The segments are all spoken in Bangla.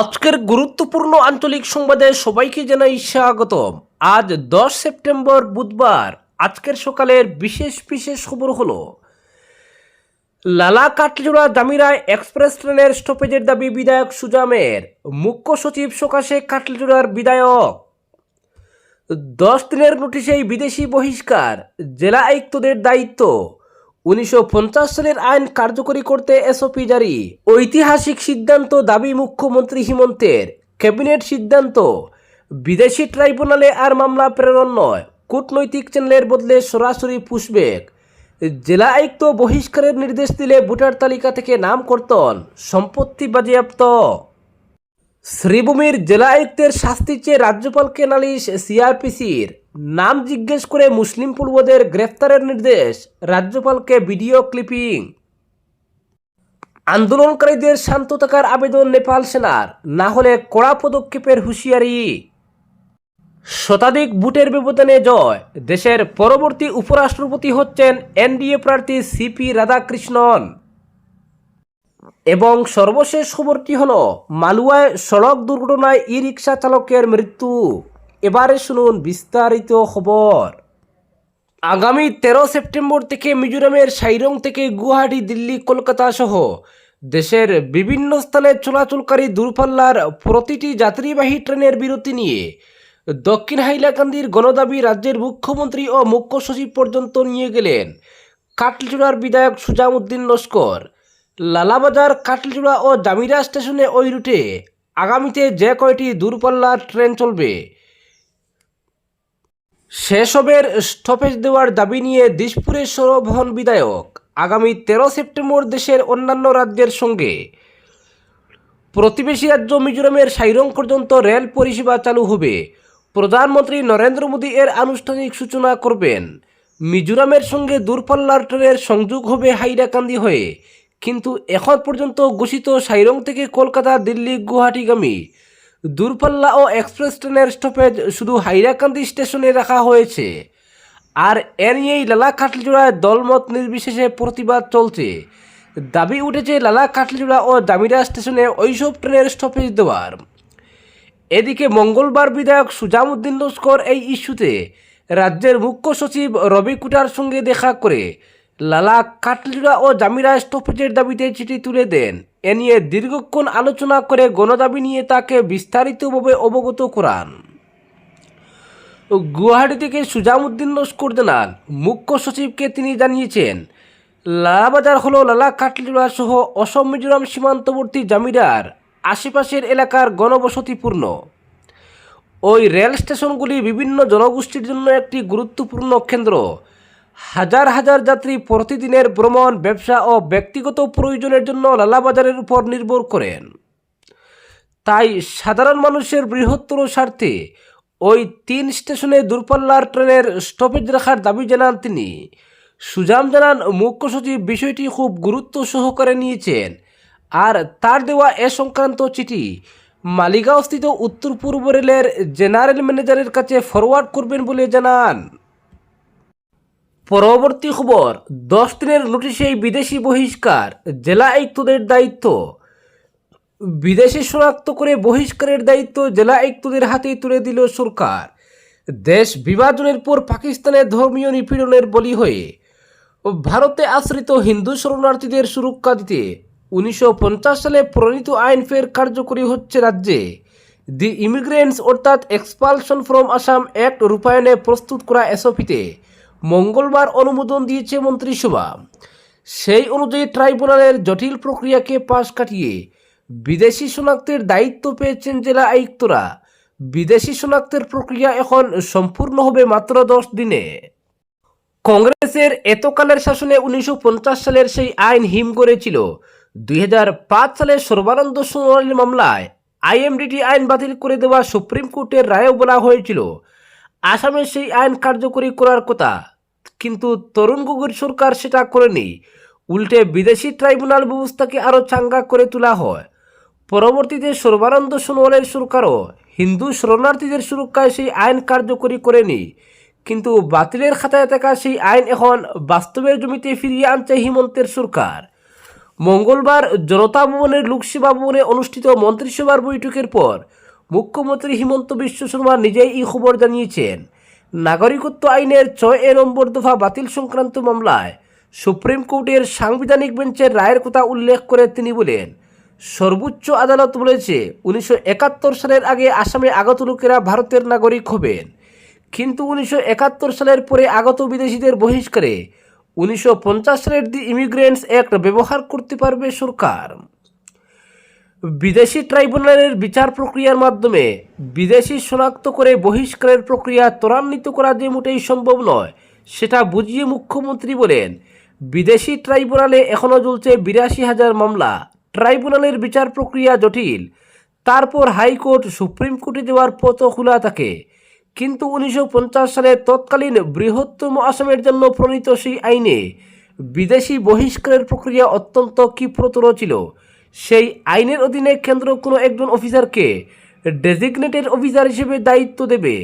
আজকের গুরুত্বপূর্ণ আঞ্চলিক সংবাদে সবাইকে জানাই স্বাগতম। আজ দশ সেপ্টেম্বর বুধবার, আজকের সকালের বিশেষ বিশেষ খবর হলো, লালা কাটলিজোড়া দামিরায় এক্সপ্রেস ট্রেনের স্টপেজের দাবি বিধায়ক সুজামের মুখ্য সচিব সকাশে কাটলিজোড়ার বিধায়ক। দশ দিনের নোটিশেই বিদেশি বহিষ্কার, জেলা আয়ুক্তদের দায়িত্ব। উনিশশো পঞ্চাশ সালের আইন কার্যকরী করতে এসওপি জারি। ঐতিহাসিক সিদ্ধান্ত দাবি মুখ্যমন্ত্রী হিমন্তের। ক্যাবিনেট সিদ্ধান্ত, বিদেশি ট্রাইব্যুনালে আর মামলা প্রেরণ নয়। কূটনৈতিক চ্যানেলের বদলে সরাসরি পুষবেক জেলা আয়ুক্ত বহিষ্কারের নির্দেশ দিলে ভোটার তালিকা থেকে নাম কর্তন সম্পত্তি বাজেয়াপ্ত। শ্রীভূমির জেলা আয়ুক্তের শাস্তি চেয়ে রাজ্যপালকে নালিশ সিআরপিসির নাম জিজ্ঞেস করে মুসলিম পূর্বদের গ্রেফতারের নির্দেশ রাজ্যপালকে ভিডিও ক্লিপিং। আন্দোলনকারীদের শান্ত থাকার আবেদন নেপাল সেনার, না হলে কড়া পদক্ষেপের হুঁশিয়ারি। শতাধিক বুটের ব্যবধানে জয়, দেশের পরবর্তী উপরাষ্ট্রপতি হচ্ছেন এনডিএ প্রার্থী সিপি রাধাকৃষ্ণন। এবং সর্বশেষ খবরটি হল, মালুয়ায় সড়ক দুর্ঘটনায় ই রিক্সা চালকের মৃত্যু। এবারে শুনুন বিস্তারিত খবর। আগামী তেরো সেপ্টেম্বর থেকে মিজোরামের সাইরং থেকে গুয়াহাটি, দিল্লি, কলকাতা সহ দেশের বিভিন্ন স্থানে চলাচলকারী দূরপাল্লার প্রতিটি যাত্রীবাহী ট্রেনের বিরতি নিয়ে দক্ষিণ হাইলাকান্দির গণদাবি রাজ্যের মুখ্যমন্ত্রী ও মুখ্য সচিব পর্যন্ত নিয়ে গেলেন কাটলিচূড়ার বিধায়ক সুজামুদ্দিন লস্কর। লালাবাজার, কাটলিচূড়া ও জামিরা স্টেশনে ওই রুটে আগামীতে যে কয়টি দূরপাল্লার ট্রেন চলবে সেসবের স্টপেজ দেওয়ার দাবি নিয়ে দিশপুরের সৌরভন বিধায়ক আগামী তেরো সেপ্টেম্বর দেশের অন্যান্য রাজ্যের সঙ্গে। প্রতিবেশী রাজ্য মিজোরামের সাইরং পর্যন্ত রেল পরিষেবা চালু হবে। প্রধানমন্ত্রী নরেন্দ্র মোদী এর আনুষ্ঠানিক সূচনা করবেন। মিজোরামের সঙ্গে দূরপাল্লার ট্রেনের সংযোগ হবে হাইরাকান্দি হয়ে। কিন্তু এখন পর্যন্ত ঘোষিত সাইরং থেকে কলকাতা, দিল্লি, গুয়াহাটিগামী দূরপাল্লা ও এক্সপ্রেস ট্রেনের স্টপেজ শুধু হাইরাকান্দি স্টেশনে রাখা হয়েছে। আর এ নিয়েই লালা কাটলিজোড়ায় দলমত নির্বিশেষে প্রতিবাদ চলছে। দাবি উঠেছে লালা কাটলিজোড়া ও দামিরা স্টেশনে ওইসব ট্রেনের স্টপেজ দেওয়ার। এদিকে মঙ্গলবার বিধায়ক সুজামুদ্দিন লস্কর এই ইস্যুতে রাজ্যের মুখ্য সচিব রবি কুটার সঙ্গে দেখা করে লালা কাটলিরা ও জামিরা স্টপেজের দাবিতে চিঠি তুলে দেন। এ নিয়ে দীর্ঘক্ষণ আলোচনা করে গণদাবি নিয়ে তাকে বিস্তারিতভাবে অবগত করান। গুয়াহাটি থেকে সুজামুদ্দিন লস্কর জানান, মুখ্য সচিবকে তিনি জানিয়েছেন, লালাবাজার হল লালা কাটলিরা সহ অসম, মিজোরাম সীমান্তবর্তী জামিরার আশেপাশের এলাকার গণবসতিপূর্ণ। ওই রেল স্টেশনগুলি বিভিন্ন জনগোষ্ঠীর জন্য একটি গুরুত্বপূর্ণ কেন্দ্র। হাজার হাজার যাত্রী প্রতিদিনের ভ্রমণ, ব্যবসা ও ব্যক্তিগত প্রয়োজনের জন্য লালাবাজারের উপর নির্ভর করেন। তাই সাধারণ মানুষের বৃহত্তর স্বার্থে ওই তিন স্টেশনে দূরপাল্লার ট্রেনের স্টপেজ রাখার দাবি জানান তিনি। সুজাম জানান, মুখ্য সচিব বিষয়টি খুব গুরুত্ব সহকারে নিয়েছেন। আর তার দেওয়া এ সংক্রান্ত চিঠি মালিগাঁওস্থিত উত্তর পূর্ব রেলের জেনারেল ম্যানেজারের কাছে ফরওয়ার্ড করবেন বলে জানান। পরবর্তী খবর দশ দিনের নোটিশেই বিদেশি বহিষ্কার, জেলা আয়ুক্তদের দায়িত্ব। বিদেশে শনাক্ত করে বহিষ্কারের দায়িত্ব জেলা আয়ুক্তদের হাতে তুলে দিল সরকার। দেশ বিভাজনের পর পাকিস্তানের ধর্মীয় নিপীড়নের বলি হয়ে, ভারতে আশ্রিত হিন্দু শরণার্থীদের সুরক্ষা দিতে। উনিশশো পঞ্চাশ সালে প্রণীত আইন ফের কার্যকরী হচ্ছে রাজ্যে। দি ইমিগ্রেন্টস অর্থাৎ এক্সপালশন ফ্রম আসাম অ্যাক্ট রূপায়ণে প্রস্তুত করা এসওপিতে। মঙ্গলবার অনুমোদন দিয়েছে মন্ত্রিসভা। সেই অনুযায়ী ট্রাইব্যুনালের জটিল প্রক্রিয়াকে পাশ কাটিয়ে বিদেশি শনাক্তের দায়িত্ব পেয়েছেন জেলা আয়ুক্তরা। বিদেশি শনাক্তের প্রক্রিয়া এখন সম্পূর্ণ হবে মাত্র দশ দিনে। কংগ্রেসের এতকালের শাসনে উনিশশো পঞ্চাশ সালের সেই আইন হিম করেছিল। দুই হাজার পাঁচ সালে সর্বানন্দ সোনোয়ালের মামলায় আইএমডিটি আইন বাতিল করে দেওয়া সুপ্রিম কোর্টের রায়ও বলা হয়েছিল। আসামে সেই আইন কার্যকরী করার কথা। কিন্তু তরুণ গগৈর সরকার সেটা করেনি উল্টে বিদেশি ট্রাইব্যুনাল ব্যবস্থাকে আরও চাঙ্গা করে তোলা হয়। পরবর্তীতে সর্বানন্দ সোনোয়ালের সরকারও হিন্দু শরণার্থীদের সুরক্ষায় সেই আইন কার্যকরী করেনি কিন্তু বাতিলের খাতায় থাকা সেই আইন এখন বাস্তবের জমিতে ফিরিয়ে আনছে হিমন্তের সরকার। মঙ্গলবার জনতা ভবনের লোকসেবা ভবনে অনুষ্ঠিত মন্ত্রিসভার বৈঠকের পর মুখ্যমন্ত্রী হিমন্ত বিশ্ব শর্মা নিজেই এই খবর জানিয়েছেন। নাগরিকত্ব আইনের ছয় এ নম্বর দফা বাতিল সংক্রান্ত মামলায় সুপ্রিম কোর্টের সাংবিধানিক বেঞ্চের রায়ের কথা উল্লেখ করে তিনি বলেন, সর্বোচ্চ আদালত বলেছে উনিশশো একাত্তর সালের আগে আসামে আগত লোকেরা ভারতের নাগরিক হবেন। কিন্তু উনিশশো একাত্তর সালের পরে আগত বিদেশিদের বহিষ্কারে উনিশশো পঞ্চাশ সালের দি ইমিগ্রেন্টস অ্যাক্ট ব্যবহার করতে পারবে সরকার। বিদেশি ট্রাইব্যুনালের বিচার প্রক্রিয়ার মাধ্যমে বিদেশি শনাক্ত করে বহিষ্কারের প্রক্রিয়া ত্বরান্বিত করা যে মোটেই সম্ভব নয়, সেটা বুঝিয়ে মুখ্যমন্ত্রী বলেন, বিদেশি ট্রাইব্যুনালে এখনও চলছে বিরাশি হাজার মামলা, ট্রাইব্যুনালের বিচার প্রক্রিয়া জটিল, তারপর হাইকোর্ট, সুপ্রিম কোর্টে দেওয়ার পথও খোলা থাকে। কিন্তু উনিশশো পঞ্চাশ সালে তৎকালীন বৃহত্তম আসামের জন্য প্রণীত সেই আইনে বিদেশি বহিষ্কারের প্রক্রিয়া অত্যন্ত ক্ষিপ্রতর ছিল। সেই আইনের অধীনে কেন্দ্র কোনো একজন অফিসারকে ডেজিগনেটেড অফিসার হিসেবে দায়িত্ব দেবে।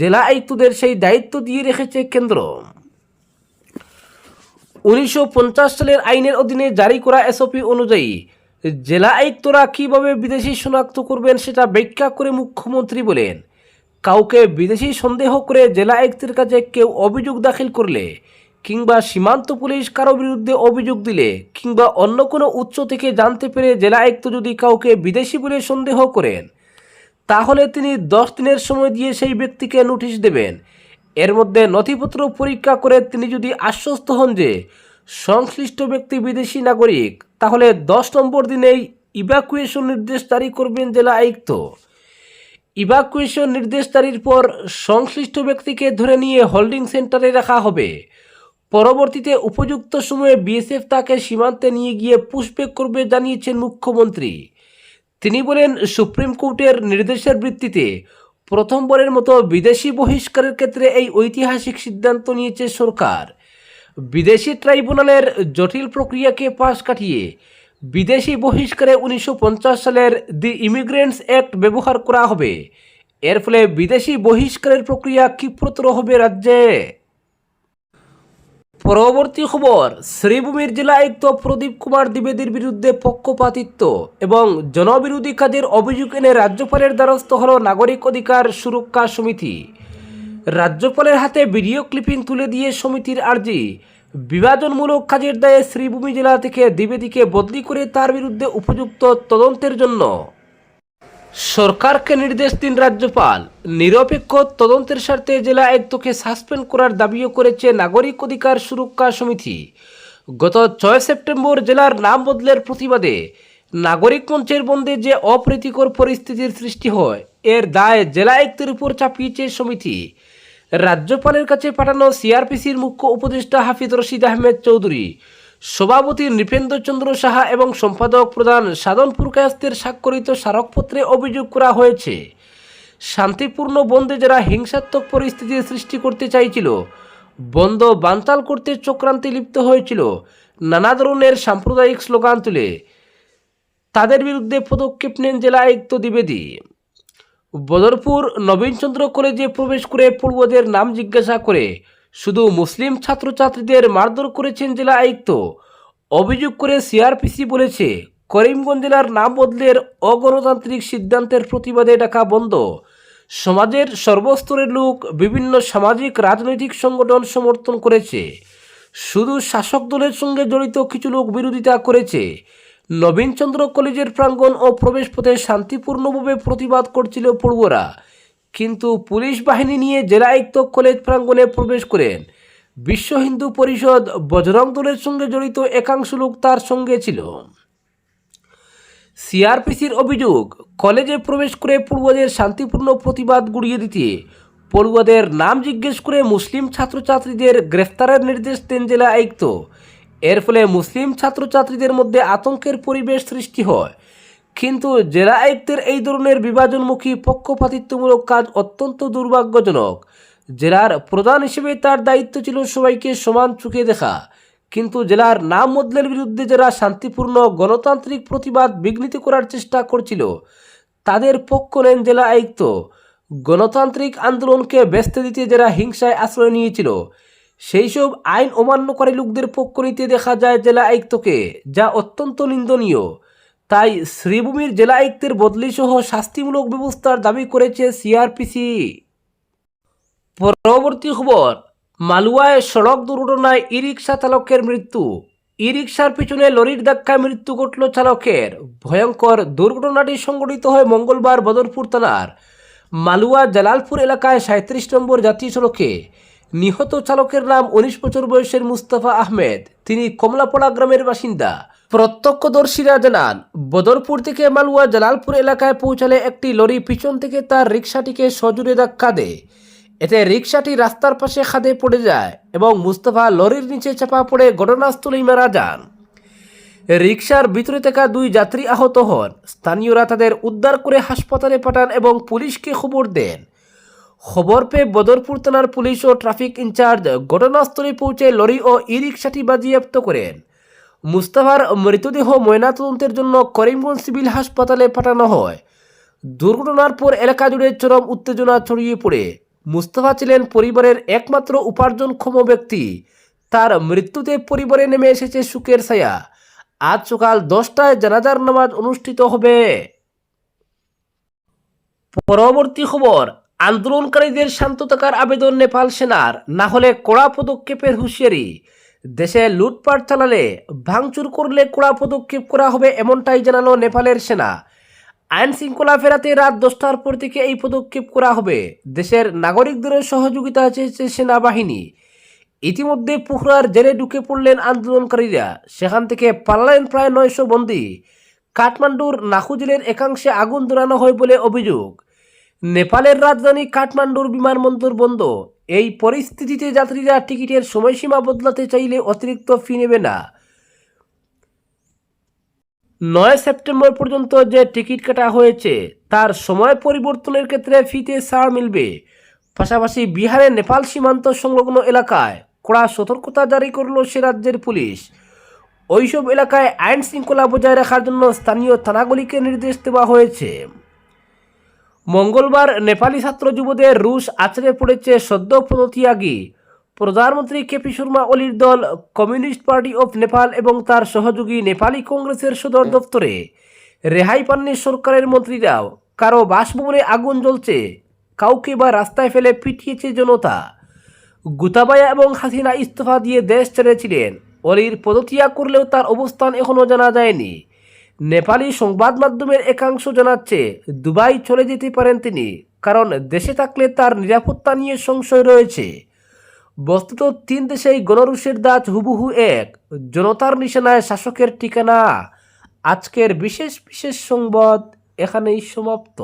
জেলা আয়ুক্তদের সেই দায়িত্ব দিয়ে রেখেছে কেন্দ্র। উনিশশো পঞ্চাশ সালের আইনের অধীনে জারি করা এসওপি অনুযায়ী, জেলা আয়ুক্তরা কীভাবে বিদেশি শনাক্ত করবেন সেটা ব্যাখ্যা করে মুখ্যমন্ত্রী বলেন, কাউকে বিদেশি সন্দেহ করে জেলা আয়ুক্তের কাছে কেউ অভিযোগ দাখিল করলে কিংবা সীমান্ত পুলিশ কারও বিরুদ্ধে অভিযোগ দিলে কিংবা অন্য কোনো উৎস থেকে জানতে পেরে জেলা আয়ুক্ত যদি কাউকে বিদেশি বলে সন্দেহ করেন, তাহলে তিনি দশ দিনের সময় দিয়ে সেই ব্যক্তিকে নোটিশ দেবেন। এর মধ্যে নথিপত্র পরীক্ষা করে তিনি যদি আশ্বস্ত হন যে সংশ্লিষ্ট ব্যক্তি বিদেশি নাগরিক, তাহলে দশ নম্বর দিনেই ইভ্যাকুয়েশন নির্দেশ জারি করবেন জেলা আয়ুক্ত। ইভাকুয়েশন নির্দেশ জারির পর সংশ্লিষ্ট ব্যক্তিকে ধরে নিয়ে হোল্ডিং সেন্টারে রাখা হবে। পরবর্তীতে উপযুক্ত সময়ে বিএসএফ তাকে সীমান্তে নিয়ে গিয়ে পুষব্যাক করবে জানিয়েছেন মুখ্যমন্ত্রী। তিনি বলেন, সুপ্রিম কোর্টের নির্দেশের ভিত্তিতে প্রথমবারের মতো বিদেশি বহিষ্কারের ক্ষেত্রে এই ঐতিহাসিক সিদ্ধান্ত নিয়েছে সরকার। বিদেশি ট্রাইব্যুনালের জটিল প্রক্রিয়াকে পাশ কাটিয়ে বিদেশি বহিষ্কারে উনিশশো পঞ্চাশ সালের দি ইমিগ্রেন্টস অ্যাক্ট ব্যবহার করা হবে। এর ফলে বিদেশি বহিষ্কারের প্রক্রিয়া ক্ষিপ্রতর হবে রাজ্যে। পরবর্তী খবর, শ্রীভূমির জেলা আয়ুক্ত প্রদীপ কুমার দ্বিবেদীর বিরুদ্ধে পক্ষপাতিত্ব এবং জনবিরোধী কাজের অভিযোগ এনে রাজ্যপালের দ্বারস্থ হল নাগরিক অধিকার সুরক্ষা সমিতি। রাজ্যপালের হাতে ভিডিও ক্লিপিং তুলে দিয়ে সমিতির আর্জি। বিভাজনমূলক কাজের দায়ে শ্রীভূমি জেলা থেকে দ্বিবেদীকে বদলি করে তার বিরুদ্ধে উপযুক্ত তদন্তের জন্য সরকারকে নির্দেশ দিন রাজ্যপাল। নিরপেক্ষ তদন্তের স্বার্থে জেলা আয়ুক্তকে সাসপেন্ড করার দাবিও করেছে নাগরিক অধিকার সুরক্ষা সমিতি। গত ছয় সেপ্টেম্বর জেলার নাম বদলের প্রতিবাদে নাগরিক মঞ্চের বন্ধে যে অপ্রীতিকর পরিস্থিতির সৃষ্টি হয়, এর দায় জেলা আয়ুক্তের উপর চাপিয়েছে সমিতি। রাজ্যপালের কাছে পাঠানো সিআরপিসির মুখ্য উপদেষ্টা হাফিজ রশিদ আহমেদ চৌধুরী। সভাপতি নৃপেন্দ্র চন্দ্র সাহা এবং সম্পাদক প্রধান সাধনপুর কায়স্তের স্বাক্ষরিত স্মারকপত্রে অভিযোগ করা হয়েছে। শান্তিপূর্ণ বন্ধে যারা হিংসাত্মক পরিস্থিতির সৃষ্টি করতে চাইছিল, বন্ধ বানচাল করতে চক্রান্তে লিপ্ত হয়েছিল, নানা ধরনের সাম্প্রদায়িক স্লোগান তুলে। তাদের বিরুদ্ধে পদক্ষেপ নেন জেলা আয়ুক্ত দ্বিবেদী। বদরপুর নবীনচন্দ্র কলেজে প্রবেশ করে পূর্বদের নাম জিজ্ঞাসা করে শুধু মুসলিম ছাত্রছাত্রীদের মারধর করেছেন জেলা আয়ুক্ত। অভিযোগ করে সিআরপিসি বলেছে, করিমগঞ্জ জেলার নাম বদলের অগণতান্ত্রিক সিদ্ধান্তের প্রতিবাদে ডাকা বন্ধ। সমাজের সর্বস্তরের লোক বিভিন্ন সামাজিক, রাজনৈতিক সংগঠন সমর্থন করেছে। শুধু শাসক দলের সঙ্গে জড়িত কিছু লোক বিরোধিতা করেছে। নবীনচন্দ্র কলেজের প্রাঙ্গণ ও প্রবেশপথে শান্তিপূর্ণভাবে প্রতিবাদ করছিল পড়ুয়ারা। কিন্তু পুলিশ বাহিনী নিয়ে জেলা আয়ুক্ত কলেজ প্রাঙ্গণে প্রবেশ করেন। বিশ্ব হিন্দু পরিষদ বজরং দলের সঙ্গে জড়িত একাংশ লোক তার সঙ্গে ছিল। সিআরপিসির অভিযোগ, কলেজে প্রবেশ করে পড়ুয়াদের শান্তিপূর্ণ প্রতিবাদ গুড়িয়ে দিতে পড়ুয়াদের নাম জিজ্ঞেস করে মুসলিম ছাত্রছাত্রীদের গ্রেফতারের নির্দেশ দেন জেলা আয়ুক্ত। এর ফলে মুসলিম ছাত্রছাত্রীদের মধ্যে আতঙ্কের পরিবেশ সৃষ্টি হয়। কিন্তু জেলা আয়ুক্তের এই ধরনের বিভাজনমুখী পক্ষপাতিত্বমূলক কাজ অত্যন্ত দুর্ভাগ্যজনক। জেলার প্রধান হিসেবে তার দায়িত্ব ছিল সবাইকে সমান চোখে দেখা। কিন্তু জেলার নাম বদলের বিরুদ্ধে যারা শান্তিপূর্ণ গণতান্ত্রিক প্রতিবাদ বিঘ্নিত করার চেষ্টা করছিল, তাদের পক্ষ নেন জেলা আয়ুক্ত গণতান্ত্রিক আন্দোলনকে ব্যস্ত দিতে যারা হিংসায় আশ্রয় নিয়েছিল সেই সব আইন অমান্যকারী লোকদের পক্ষ নিতে দেখা যায় জেলা আয়ুক্তকে যা অত্যন্ত নিন্দনীয়। তাই শ্রীভূমির জেলা আয়ুক্তের বদলি সহ শাস্তিমূলক ব্যবস্থার দাবি করেছে সিআরপিসি। পরবর্তী খবর, মালুয়ায় সড়ক দুর্ঘটনায় ই রিক্সা চালকের মৃত্যু। ই রিক্সার পিছনে লরির ধাক্কায় মৃত্যু ঘটল চালকের। ভয়ঙ্কর দুর্ঘটনাটি সংঘটিত হয় মঙ্গলবার বদরপুর থানার। মালুয়া জালালপুর এলাকায় সাঁত্রিশ নম্বর জাতীয় সড়কে। নিহত চালকের নাম উনিশ বছর বয়সের মুস্তাফা আহমেদ। তিনি কমলাপাড়া গ্রামের বাসিন্দা। প্রত্যক্ষদর্শীরা জানান, বদরপুর থেকে মালুয়া জালালপুর এলাকায় পৌঁছালে একটি লরি পিছন থেকে তার রিক্সাটিকে সজুরে ধাক্কা দেয়। এতে রিক্সাটি রাস্তার পাশে খাদে পড়ে যায় এবং মুস্তফা লরির নিচে চাপা পড়ে ঘটনাস্থলেই মারা যান। রিক্সার ভিতরে থাকা দুই যাত্রী আহত হন। স্থানীয়রা তাদের উদ্ধার করে হাসপাতালে পাঠান এবং পুলিশকে খবর দেন। খবর পেয়ে বদরপুর থানার পুলিশ ও ট্রাফিক ইনচার্জ ঘটনাস্থলে পৌঁছে লরি ও ই রিক্সাটি বাজেয়াপ্ত করেন। মুস্তাফার মৃতদেহ ময়নাতদন্তের জন্য করিমগঞ্জ সিভিল হাসপাতালে পাঠানো হয়। দুর্ঘটনার পর এলাকা জুড়ে চরম উত্তেজনা ছড়িয়ে পড়ে। মুস্তাফা ছিলেন পরিবারের একমাত্র উপার্জনক্ষম ব্যক্তি। তার মৃত্যুতে পরিবারে নেমে এসেছে সুখের ছায়া। আজ সকাল দশটায় জানাজার নামাজ অনুষ্ঠিত হবে। পরবর্তী খবর, আন্দোলনকারীদের শান্ত থাকার আবেদন নেপাল সেনার। না হলে কড়া পদক্ষেপের হুঁশিয়ারি। দেশে লুটপাট চালালে ভাঙচুর করলে কড়া পদক্ষেপ করা হবে এমনটাই জানালো নেপালের সেনা। আইন শৃঙ্খলা ফেরাতে রাত দশটার পর থেকে এই পদক্ষেপ করা হবে। দেশের নাগরিকদের সহযোগিতা চেয়েছে সেনাবাহিনী। ইতিমধ্যে পুখরার জেলে ঢুকে পড়লেন আন্দোলনকারীরা। সেখান থেকে পালালেন প্রায় নয়শো বন্দী। কাঠমান্ডুর নাখু জেলের একাংশে আগুন ধরানো হয় বলে অভিযোগ। নেপালের রাজধানী কাঠমান্ডুর বিমানবন্দর বন্ধ। এই পরিস্থিতিতে যাত্রীরা টিকিটের সময়সীমা বদলাতে চাইলে অতিরিক্ত ফি নেবে না। নয় সেপ্টেম্বর পর্যন্ত যে টিকিট কাটা হয়েছে, তার সময় পরিবর্তনের ক্ষেত্রে ফিতে ছাড় মিলবে। পাশাপাশি বিহারে নেপাল সীমান্ত সংলগ্ন এলাকায় কড়া সতর্কতা জারি করল সে রাজ্যের পুলিশ। ওইসব এলাকায় আইন শৃঙ্খলা বজায় রাখার জন্য স্থানীয় থানাগুলিকে নির্দেশ দেওয়া হয়েছে। মঙ্গলবার নেপালি ছাত্র যুবদের রুশ আছড়ে পড়েছে সদ্য পদত্যাগী। প্রধানমন্ত্রী কেপি শর্মা ওলির দল কমিউনিস্ট পার্টি অফ নেপাল এবং তার সহযোগী নেপালি কংগ্রেসের সদর দপ্তরে রেহাই পাননি সরকারের মন্ত্রীরাও। কারও বাসভবনে আগুন জ্বলছে, কাউকে বা রাস্তায় ফেলে পিটিয়েছে জনতা। গুতাবায়া এবং হাসিনা ইস্তফা দিয়ে দেশ ছেড়েছিলেন। অলির পদত্যাগ করলেও তার অবস্থান এখনও জানা যায়নি। নেপালি সংবাদ মাধ্যমের একাংশ জানাচ্ছে, দুবাই চলে যেতে পারেন তিনি, কারণ দেশে থাকলে তার নিরাপত্তা নিয়ে সংশয় রয়েছে। বস্তুত তিন দেশেই গণরুষের দাঁত হুবহু এক, জনতার নিশানায় শাসকের ঠিকানা। আজকের বিশেষ বিশেষ সংবাদ এখানেই সমাপ্ত।